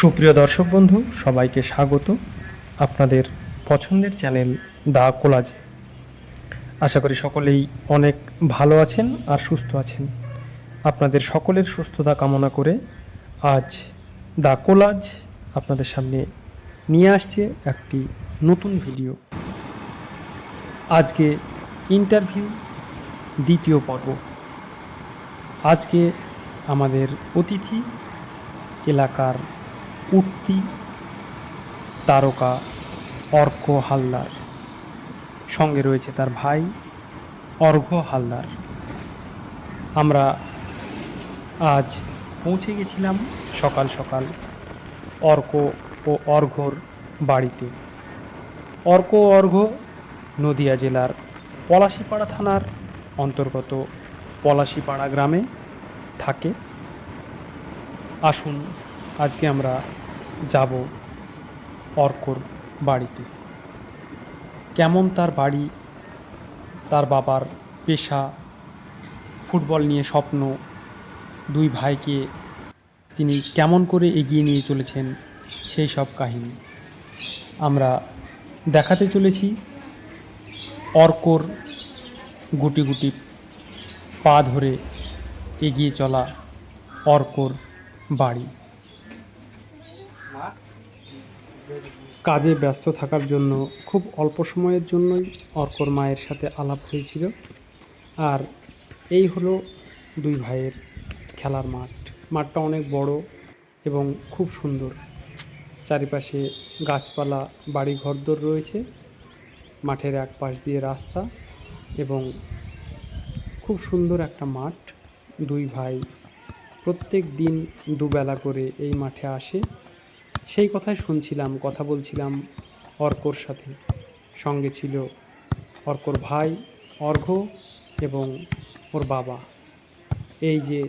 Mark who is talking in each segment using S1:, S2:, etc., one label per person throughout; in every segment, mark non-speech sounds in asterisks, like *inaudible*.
S1: সুপ্রিয় দর্শক বন্ধু, সবাইকে স্বাগত। আপনাদের পছন্দের চ্যানেল দা কোলাজ। আশা করি সকলেই অনেক ভালো আছেন আর সুস্থ আছেন। আপনাদের সকলের সুস্থতা কামনা করে আজ দা কোলাজ আপনাদের সামনে নিয়ে আসছে একটি নতুন ভিডিও। আজকে ইন্টারভিউ, দ্বিতীয় পর্ব। আজকে আমাদের অতিথি এলাকার উঠতি তারকা অর্ক হালদার। সঙ্গে রয়েছে তার ভাই অর্ঘ্য হালদার। আমরা আজ পৌঁছে গেছিলাম সকাল সকাল অর্ক ও অর্ঘ্যর বাড়িতে। অর্ক ও অর্ঘ্য নদিয়া জেলার পলাশিপাড়া থানার অন্তর্গত পলাশিপাড়া গ্রামে থাকে। আসুন, আজকে আমরা যাব অর্কর বাড়িতে। কেমন তার বাড়ি, তার বাবার পেশা, ফুটবল নিয়ে স্বপ্ন, দুই ভাইকে তিনি কেমন করে এগিয়ে নিয়ে চলেছেন সেই সব কাহিনী। আমরা দেখাতে চলেছি অর্কর গুটি গুটি পা ধরে এগিয়ে চলা অর্কর বাড়ি। কাজে ব্যস্ত থাকার জন্য খুব অল্প সময়ের জন্যই অর্কর মায়ের সাথে আলাপ হয়েছিল। আর এই হলো দুই ভাইয়ের খেলার মাঠ। মাঠটা অনেক বড় এবং খুব সুন্দর। চারিপাশে গাছপালা বাড়ি ঘরদোর রয়েছে। মাঠের এক পাশ দিয়ে রাস্তা এবং খুব সুন্দর একটা মাঠ। দুই ভাই প্রত্যেক দিন দুবেলা করে এই মাঠে আসে। সেই কথাই শুনছিলাম, কথা বলছিলাম অর্কর সাথে। সঙ্গে ছিল অর্কর ভাই, অর্ঘ এবং ওর বাবা। এই যে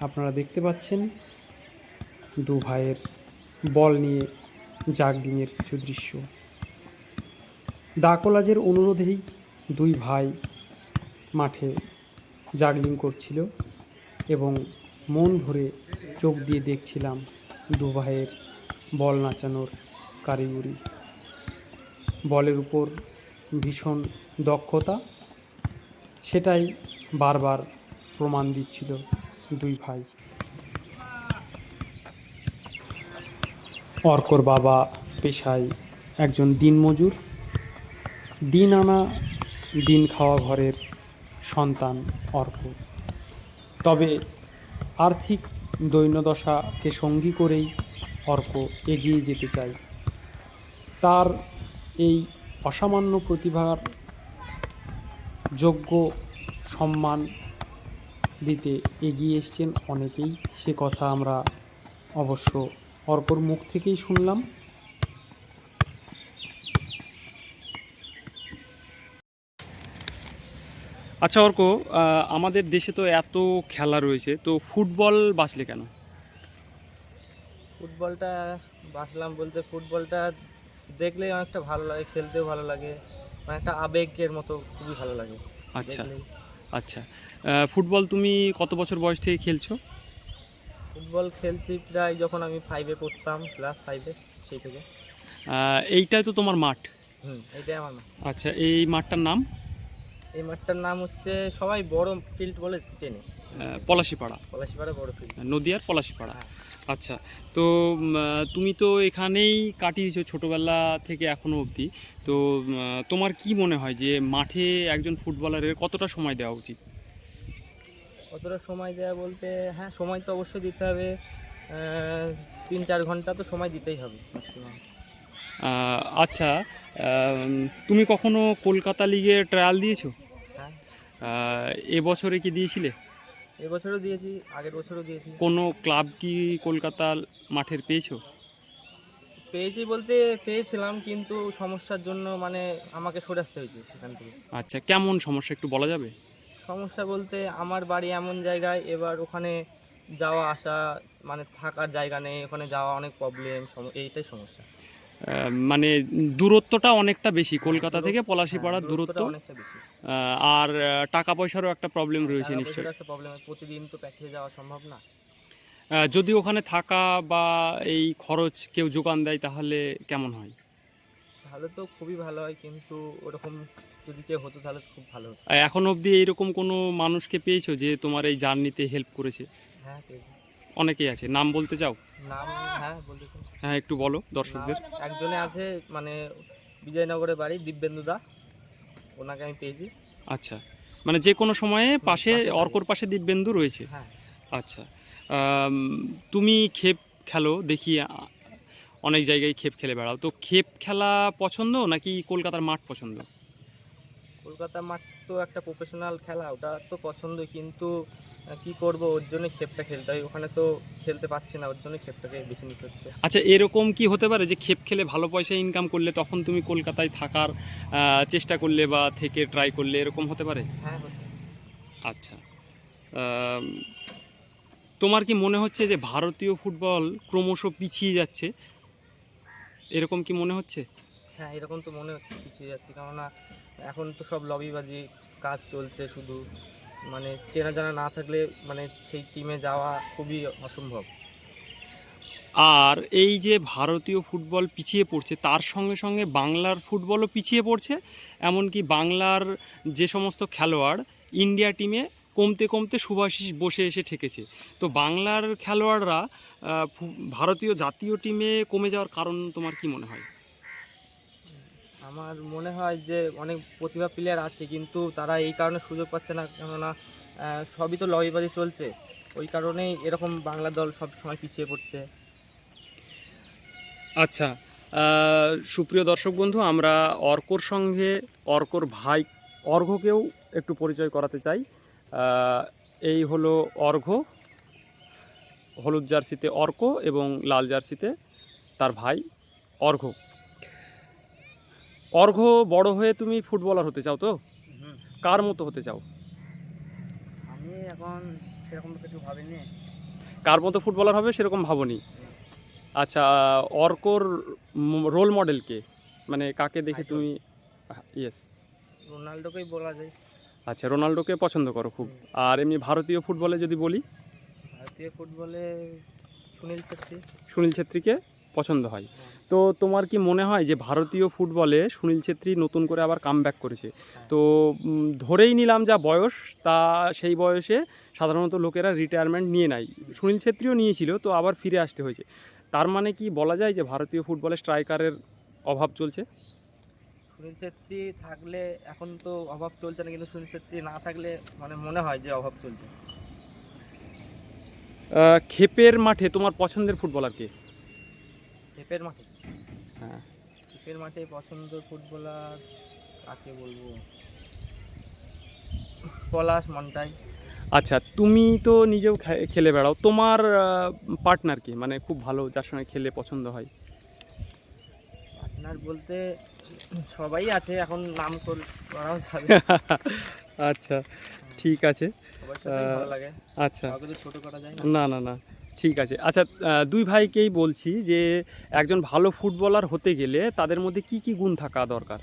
S1: আপনারা দেখতে পাচ্ছেন, দু ভাইয়ের বল নিয়ে জাগডিংয়ের কিছু দৃশ্য। ডাকোলাজের অনুরোধেই দুই ভাই মাঠে জাগলিং করছিল এবং মন ভরে চোখ দিয়ে দেখছিলাম দু ভাইয়ের বল নাচানোর কারিগরি। বলের উপর ভীষণ দক্ষতা, সেটাই বারবার প্রমাণ দিচ্ছিল দুই ভাই। অর্কর বাবা পেশায় একজন দিনমজুর, দিন আনা, দিন খাওয়া ঘরের সন্তান অর্ক। তবে আর্থিক দৈন্যদশাকে সঙ্গী করেই অর্ক এগিয়ে যেতে চায় তার এই অসামান্য প্রতিভার যোগ্য সম্মান দিতে এগিয়ে এসছেন অনেকেই। সে কথা আমরা অবশ্য অর্কর মুখ থেকেই শুনলাম। আচ্ছা অর্ক আমাদের দেশে তো এত খেলা রয়েছে, তো ফুটবল বাঁচলে কেন?
S2: ফুটবলটা বাসলাম বলতে ফুটবলটা দেখলেই অনেকটা ভালো লাগে খেলতেও ভালো লাগে। মানে একটা আবেগের মতো খুবই ভালো লাগে।
S1: আচ্ছা। আচ্ছা। ফুটবল তুমি কত বছর বয়স থেকে খেলছো?
S2: ফুটবল খেলছি প্রায় যখন আমি ফাইভে পড়তাম ক্লাস ফাইভে সেই থেকে।
S1: এইটাই তো তোমার মাঠ?
S2: হুম এইটাই আমার না
S1: আচ্ছা এই মাঠটার নাম?
S2: এই মাঠটার নাম হচ্ছে সবাই বড় ফিল্ড বলে চেনে।
S1: পলাশিপাড়া।
S2: পলাশিপাড়া বড় ফিল্ড
S1: নদিয়ার পলাশিপাড়া।
S2: হ্যাঁ।
S1: আচ্ছা তো তুমি তো এখানেই কাটিয়েছো ছোটোবেলা থেকে এখনও অবধি। তো তোমার কি মনে হয় যে মাঠে একজন ফুটবলারের কতটা সময় দেওয়া উচিত?
S2: কতটা সময় দেওয়া বলতে হ্যাঁ সময় তো অবশ্যই দিতে হবে। তিন চার ঘণ্টা তো সময় দিতেই হবে ম্যাক্সিমাম
S1: আচ্ছা তুমি কখনো কলকাতা লিগে ট্রায়াল দিয়েছ?
S2: হ্যাঁ।
S1: এবছরে কি দিয়েছিলে?
S2: এবছরও দিয়েছি আগের বছরও দিয়েছি।
S1: কোনো ক্লাব কি কলকাতার মাঠের পেয়েছ?
S2: পেয়েছি বলতে পেয়েছিলাম কিন্তু সমস্যার জন্য মানে আমাকে সরে আসতে হয়েছে সেখান থেকে।
S1: আচ্ছা কেমন সমস্যা একটু বলা যাবে?
S2: সমস্যা বলতে আমার বাড়ি এমন জায়গায় এবার ওখানে যাওয়া আসা মানে থাকার জায়গা নেই ওখানে যাওয়া অনেক প্রবলেম এইটাই সমস্যা।
S1: মানে দূরত্বটা অনেকটা বেশি কলকাতা থেকে পলাশিপাড়ার
S2: হ্যাঁ,
S1: দূরত্ব?
S2: দূরত্বটা অনেকটা বেশি।
S1: আর টাকা পয়সারও একটা প্রবলেম রয়েছে নিশ্চয়ই।
S2: একটা প্রবলেম প্রতিদিন তো প্র্যাকটিসে যাওয়া সম্ভব না।
S1: যদি ওখানে থাকা বা এই খরচ কেউ যোগান দেয় তাহলে কেমন হয়?
S2: তাহলে তো খুবই ভালো হয় কিন্তু ওরকম যদি কেউ হতো তাহলে খুব ভালো হতো।
S1: এখন অবধি এইরকম কোনো মানুষকে পেয়েছ যে তোমার এই জার্নিতে হেল্প করেছে?
S2: হ্যাঁ পেয়েছি।
S1: অনেকেই আছে। নাম বলতে চাও?
S2: নাম হ্যাঁ বলতেছি
S1: হ্যাঁ একটু বলো দর্শকদের।
S2: একজনে আছে মানে বিজয়নগরের বাড়ি দিব্যেন্দুদা ওনাকে আমি পেয়েছি।
S1: আচ্ছা। মানে যে কোনো সময়ে পাশে অর্কর পাশে দিব্যেন্দু রয়েছে?
S2: হ্যাঁ।
S1: আচ্ছা। তুমি খেপ খেলো দেখি অনেক জায়গায় খেপ খেলে বেড়াও। তো খেপ খেলা পছন্দ নাকি কলকাতার মাঠ পছন্দ?
S2: কলকাতার মাঠ তো একটা প্রফেশনাল খেলা ওটা তো পছন্দ কিন্তু কি করব? ওর জন্য খেপটা খেলতে হয়। ওখানে তো খেলতে পারছি না ওর জন্য খেপটাকে বেছে নিতে হচ্ছে।
S1: আচ্ছা এরকম কি হতে পারে যে খেপ খেলে ভালো পয়সা ইনকাম করলে তখন তুমি কলকাতায় থাকার চেষ্টা করলে বা থেকে ট্রাই করলে এরকম হতে পারে?
S2: হ্যাঁ
S1: আচ্ছা তোমার কি মনে হচ্ছে যে ভারতীয় ফুটবল ক্রমশ পিছিয়ে যাচ্ছে? এরকম কি মনে হচ্ছে?
S2: হ্যাঁ এরকম তো মনে হচ্ছে পিছিয়ে যাচ্ছে। কেননা এখন তো সব লবিবাজি কাজ চলছে শুধু। মানে চেনা জানা না থাকলে মানে সেই টিমে যাওয়া খুবই অসম্ভব।
S1: আর এই যে ভারতীয় ফুটবল পিছিয়ে পড়ছে, তার সঙ্গে সঙ্গে বাংলার ফুটবলও পিছিয়ে পড়ছে, এমনকি বাংলার যে সমস্ত খেলোয়াড়, ইন্ডিয়া টিমে কমতে কমতে সুভাষিস বসে এসে ঠেকেছে। তো বাংলার খেলোয়াড়রা ভারতীয় জাতীয় টিমে কমে যাওয়ার কারণ তোমার কি মনে হয়?
S2: আমার মনে হয় যে অনেক প্রতিভা প্লেয়ার আছে, কিন্তু তারা এই কারণে সুযোগ পাচ্ছে না। কেননা সবই তো লবিবাজি চলছে। ওই কারণেই এরকম বাংলা দল সব সময় পিছিয়ে পড়ছে।
S1: আচ্ছা সুপ্রিয় দর্শক বন্ধু, আমরা অর্কর সঙ্গে, অর্কর ভাই অর্ঘ্যকেও একটু পরিচয় করাতে চাই। এই হলো অর্ঘ, হলুদ জার্সিতে অর্ক এবং লাল জার্সিতে তার ভাই অর্ঘ্য অর্ঘ্য বড় হয়ে তুমি ফুটবলার হতে চাও তো? কার মতো হতে চাও?
S2: আমি এখন সেরকম কিছু ভাবিনি।
S1: কার মতো ফুটবলার হবে সেরকম ভাবনি? আচ্ছা অর্কর রোল মডেল কে? মানে কাকে দেখে তুমি ইয়েস
S2: রোনাল্ডোকেই বলা যায়।
S1: আচ্ছা রোনাল্ডোকে পছন্দ করো খুব। আর এমনি ভারতীয় ফুটবলে যদি বলি?
S2: ভারতীয় ফুটবলে সুনীল ছেত্রী।
S1: সুনীল ছেত্রীকে পছন্দ হয়। তো তোমার কি মনে হয় যে ভারতীয় ফুটবলে সুনীল ছেত্রী নতুন করে আবার কাম করেছে? তো ধরেই নিলাম যা বয়স তা সেই বয়সে সাধারণত লোকেরা রিটায়ারমেন্ট নিয়ে নেয়। সুনীল ছেত্রীও নিয়েছিল তো আবার ফিরে আসতে হয়েছে। তার মানে কি বলা যায় যে ভারতীয় ফুটবলে স্ট্রাইকারের অভাব চলছে?
S2: সুনীল ছেত্রী থাকলে এখন তো অভাব চলছে না কিন্তু সুনীল ছেত্রী না থাকলে মানে মনে হয় যে অভাব চলছে।
S1: ক্ষেপের মাঠে তোমার পছন্দের ফুটবলার কে?
S2: খেপের মাঠে?
S1: হ্যাঁ।
S2: মাঠে পছন্দ ফুটবলার? কাকে বলব? পলাশ মন্টাই।
S1: আচ্ছা তুমি তো নিজেও খেলে বেড়াও। তোমার পার্টনার কি? মানে খুব ভালো যার সঙ্গে খেলে পছন্দ হয়।
S2: পার্টনার বলতে সবাই আছে এখন নাম কর- করাও যাবে। *laughs*
S1: আচ্ছা ঠিক আছে। আচ্ছা।
S2: ছোট করা যায় না।
S1: না না না। ঠিক আছে। আচ্ছা দুই ভাইকেই বলছি যে একজন ভালো ফুটবলার হতে গেলে তাদের মধ্যে কি কি গুণ থাকা দরকার?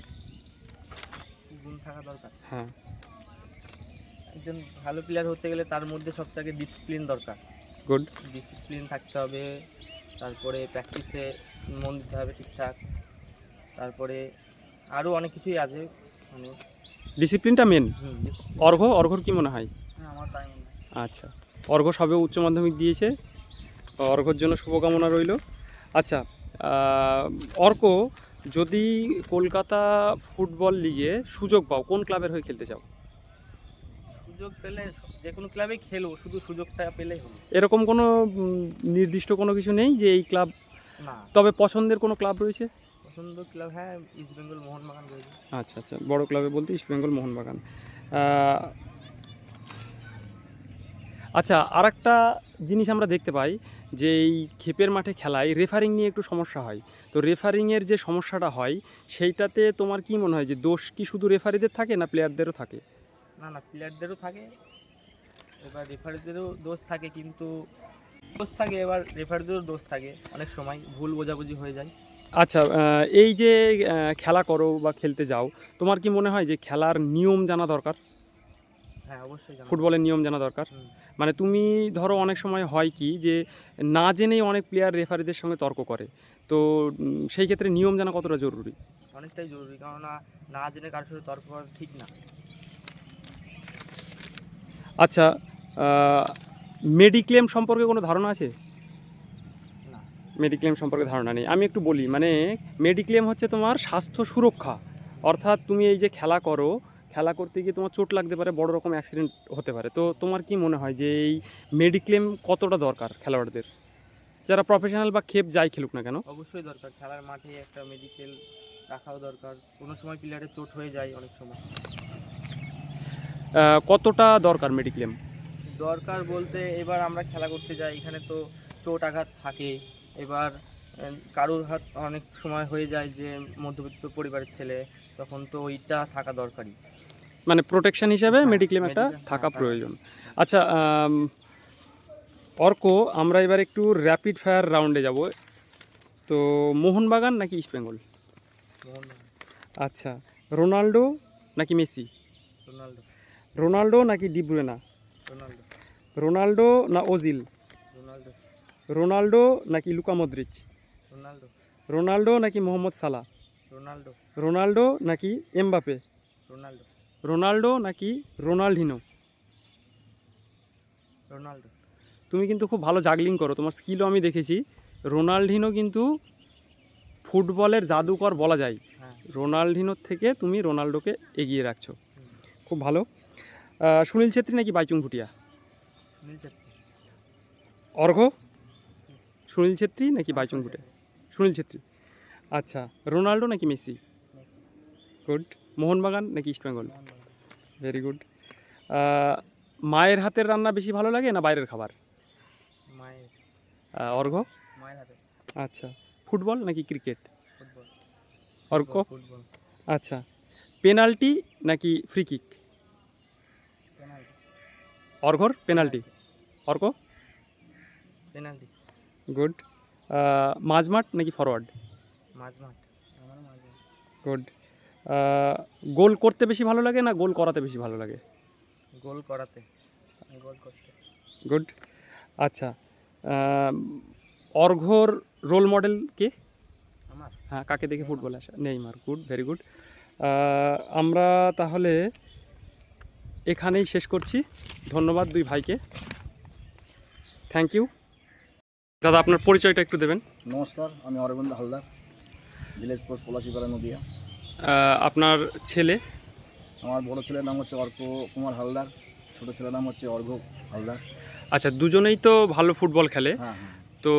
S2: গুণ থাকা দরকার?
S1: হ্যাঁ।
S2: একজন ভালো প্লেয়ার হতে গেলে তার মধ্যে সবথেকে ডিসিপ্লিন দরকার।
S1: গুড
S2: ডিসিপ্লিন থাকতে হবে তারপরে প্র্যাকটিসে মন দিতে হবে ঠিকঠাক তারপরে আরও অনেক কিছুই আছে। মানে
S1: ডিসিপ্লিনটা মেন অর্ঘ অর্ঘর কি মনে হয়?
S2: আমার তাই মনে হয়।
S1: আচ্ছা। অর্ঘ সবে উচ্চ মাধ্যমিক দিয়েছে। অর্ঘর জন্য শুভকামনা রইল। আচ্ছা অর্ক যদি কলকাতা ফুটবল লিগে সুযোগ পাও কোন ক্লাবের হয়ে খেলতে চাও?
S2: সুযোগ পেলে যে কোনো ক্লাবে খেলব শুধু সুযোগটা পেলেই হলো।
S1: এরকম কোনো নির্দিষ্ট কোনো কিছু নেই যে এই ক্লাব
S2: না।
S1: তবে পছন্দের কোনো ক্লাব রয়েছে?
S2: পছন্দ ক্লাব হ্যাঁ ইস্ট বেঙ্গল মোহনবাগান রয়েছে।
S1: আচ্ছা আচ্ছা বড় ক্লাবে বলতে ইস্টবেঙ্গল মোহনবাগান আচ্ছা আর একটা জিনিস আমরা দেখতে পাই যে এই ক্ষেপের মাঠে খেলায় রেফারিং নিয়ে একটু সমস্যা হয়। তো রেফারিংয়ের যে সমস্যাটা হয় সেইটাতে তোমার কি মনে হয় যে দোষ কি শুধু রেফারিদের থাকে না প্লেয়ারদেরও থাকে?
S2: না না প্লেয়ারদেরও থাকে। এবার রেফারিদেরও দোষ থাকে কিন্তু দোষ থাকে এবার রেফারিদেরও দোষ থাকে অনেক সময়। ভুল বোঝাবুঝি হয়ে যায়।
S1: আচ্ছা এই যে খেলা করো বা খেলতে যাও তোমার কি মনে হয় যে খেলার নিয়ম জানা দরকার?
S2: হ্যাঁ অবশ্যই
S1: ফুটবলের নিয়ম জানা দরকার। মানে তুমি ধরো অনেক সময় হয় কি যে না জেনেই অনেক প্লেয়ার রেফারিদের সঙ্গে তর্ক করে। তো সেই ক্ষেত্রে নিয়ম জানা কতটা জরুরি?
S2: অনেকটাই জরুরি কেননা না জেনে কারোর সাথে তর্ক করা ঠিক না।
S1: আচ্ছা মেডিক্লেম সম্পর্কে কোনো ধারণা আছে? মেডিক্লেম সম্পর্কে ধারণা নেই। আমি একটু বলি মানে মেডিক্লেম হচ্ছে তোমার স্বাস্থ্য সুরক্ষা। অর্থাৎ তুমি এই যে খেলা করো খেলা করতে গিয়ে তোমার চোট লাগতে পারে বড় রকম অ্যাক্সিডেন্ট হতে পারে। তো তোমার কি মনে হয় যে এই মেডিক্লেম কতটা দরকার খেলোয়াড়দের? যারা প্রফেশনাল বা খেপ যাই খেলুক না কেন?
S2: অবশ্যই দরকার। খেলার মাঠে একটা মেডিকেল রাখাও দরকার। কোনো সময় প্লেয়ারের চোট হয়ে যায় অনেক সময়।
S1: কতটা দরকার মেডিক্লেম
S2: দরকার বলতে এবার আমরা খেলা করতে যাই এখানে তো চোট আঘাত থাকে। এবার কারোর হাত অনেক সময় হয়ে যায় যে মধ্যবিত্ত পরিবারের ছেলে তখন তো ওইটা থাকা দরকারি
S1: মানে প্রোটেকশন হিসাবে
S2: হ্যাঁ,
S1: মেডিক্লেম একটা
S2: হ্যাঁ,
S1: থাকা
S2: থাকা।
S1: প্রয়োজন। আচ্ছা অর্ক আমরা এবার একটু র্যাপিড ফায়ার রাউন্ডে যাব। তো মোহনবাগান নাকি ইস্টবেঙ্গল আচ্ছা রোনাল্ডো নাকি মেসি?
S2: রোনাল্ডো।
S1: রোনাল্ডো নাকি ডিব্রুয়েনা
S2: রোনাল্ডো।
S1: রোনাল্ডো না ওজিল
S2: রোনাল্ডো।
S1: রোনাল্ডো নাকি লুকা মদ্রিচ
S2: রোনাল্ডো।
S1: রোনাল্ডো নাকি মোহাম্মদ সালা
S2: রোনাল্ডো।
S1: রোনাল্ডো নাকি এমবাপে
S2: রোনাল্ডো।
S1: রোনাল্ডো নাকি রোনাল্ডিনো?
S2: রোনাল্ডো।
S1: তুমি কিন্তু খুব ভালো জাগলিং করো তোমার স্কিলও আমি দেখেছি। রোনাল্ডিনো কিন্তু ফুটবলের জাদুকর বলা যায়।
S2: হ্যাঁ।
S1: রোনাল্ডিনোর থেকে তুমি রোনাল্ডোকে এগিয়ে রাখছো। খুব ভালো। সুনীল ছেত্রী নাকি বাইচুং ভুটিয়া? অর্ঘ? সুনীল ছেত্রী নাকি বাইচুং ভুটিয়া? সুনীল ছেত্রী। আচ্ছা রোনাল্ডো নাকি মেসি? গুড মোহনবাগান নাকি ইস্টবেঙ্গল ভেরি গুড মায়ের হাতের রান্না বেশি ভালো লাগে না বাইরের খাবার?
S2: মায়ের।
S1: অর্ঘ?
S2: মায়ের হাতে
S1: আচ্ছা। ফুটবল নাকি ক্রিকেট?
S2: ফুটবল। ফুটবল
S1: আচ্ছা। পেনাল্টি নাকি ফ্রি কিক অর্ঘর পেনাল্টি। অর্ক
S2: পেনাল্টি।
S1: গুড মাঝমাঠ নাকি ফরওয়ার্ড
S2: মাঝমাঠ।
S1: গুড গোল করতে বেশি ভালো লাগে না গোল করাতে বেশি ভালো লাগে?
S2: গোল করাতে গোল করতে।
S1: গুড। আচ্ছা অর্ঘর রোল মডেল কে?
S2: আমার?
S1: হ্যাঁ কাকে দেখে ফুটবলে আসা? Neymar good very good. আমরা তাহলে এখানেই শেষ করছি। ধন্যবাদ দুই ভাইকে। থ্যাংক ইউ দাদা আপনার পরিচয়টা একটু দেবেন।
S3: নমস্কার আমি অরবিন্দ হালদার ভিলেজ পোস্ট পলাশিপাড়া নদিয়া।
S1: আপনার ছেলে?
S3: আমার বড় ছেলের নাম হচ্ছে অর্ক কুমার হালদার ছোট ছেলের নাম হচ্ছে অর্ঘ হালদার।
S1: আচ্ছা দুজনেই তো ভালো ফুটবল খেলে।
S3: হ্যাঁ হ্যাঁ।
S1: তো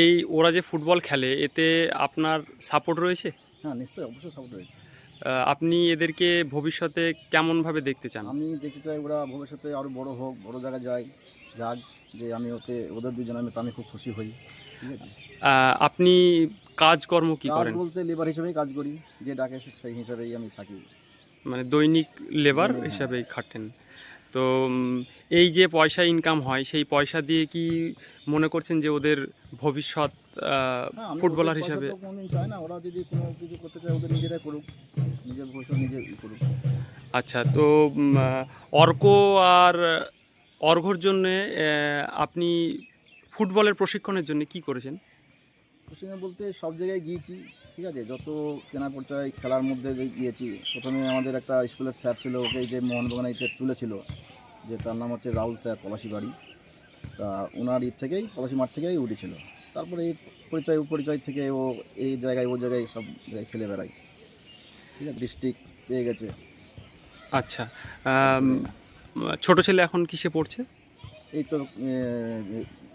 S1: এই ওরা যে ফুটবল খেলে এতে আপনার সাপোর্ট রয়েছে?
S3: হ্যাঁ নিশ্চয়ই অবশ্যই সাপোর্ট রয়েছে।
S1: আপনি এদেরকে ভবিষ্যতে কেমনভাবে দেখতে চান?
S3: আমি দেখতে চাই ওরা ভবিষ্যতে আরও বড় হোক বড় জায়গায় যায় যাক যে আমি ওতে ওদের দুজন আমি তো আমি খুব খুশি হই। ঠিক আছে?
S1: আপনি কাজকর্ম কি
S3: কাজ
S1: করেন?
S3: বলতে লেবার হিসেবেই কাজ করি যে ডাকে সেই হিসাবেই আমি থাকি।
S1: মানে দৈনিক লেবার
S3: হ্যাঁ।
S1: হিসাবেই খাটেন। তো এই যে পয়সা ইনকাম হয় সেই পয়সা দিয়ে কি মনে করছেন যে ওদের ভবিষ্যৎ আহ,
S3: হ্যাঁ
S1: ফুটবলার হিসাবে?
S3: না ওরা যদি কোনো কিছু করতে চায় ওদের নিজেরাই করুক। নিজের ভবিষ্যৎ নিজে করুক।
S1: আচ্ছা তো অর্ক আর অর্ঘর জন্যে আপনি ফুটবলের প্রশিক্ষণের জন্য কি করেছেন?
S3: পশ্চিমে বলতে সব জায়গায় গিয়েছি ঠিক আছে? যত চেনা পরিচয় খেলার মধ্যে গিয়েছি প্রথমে আমাদের একটা স্কুলের স্যার ছিল ওকে যে মোহনবাগানাইতে তুলেছিল যে তার নাম হচ্ছে রাহুল স্যার পলাশি বাড়ি। তা ওনার ঈদ থেকেই পলাশি মাঠ থেকেই উঠেছিল। তারপরে এই পরিচয় উপরিচয় থেকে ও এই জায়গায় ও জায়গায় সব জায়গায় খেলে বেড়ায়। ঠিক আছে? ডিস্ট্রিক্ট পেয়ে গেছে।
S1: আচ্ছা ছোট ছেলে এখন কিসে পড়ছে?
S3: এই তো এ,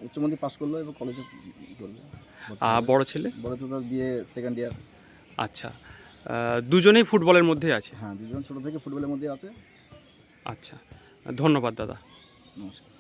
S3: উচ্চ মাধ্যমিক পাস করল এবং কলেজে
S1: আর বড় ছেলে?
S3: বড় বিয়ে সেকেন্ড ইয়ার
S1: আচ্ছা। দুজনেই ফুটবলের মধ্যে আছে?
S3: হ্যাঁ দুজন ছোটো থেকে ফুটবলের মধ্যে আছে।
S1: আচ্ছা। ধন্যবাদ দাদা।
S3: নমস্কার।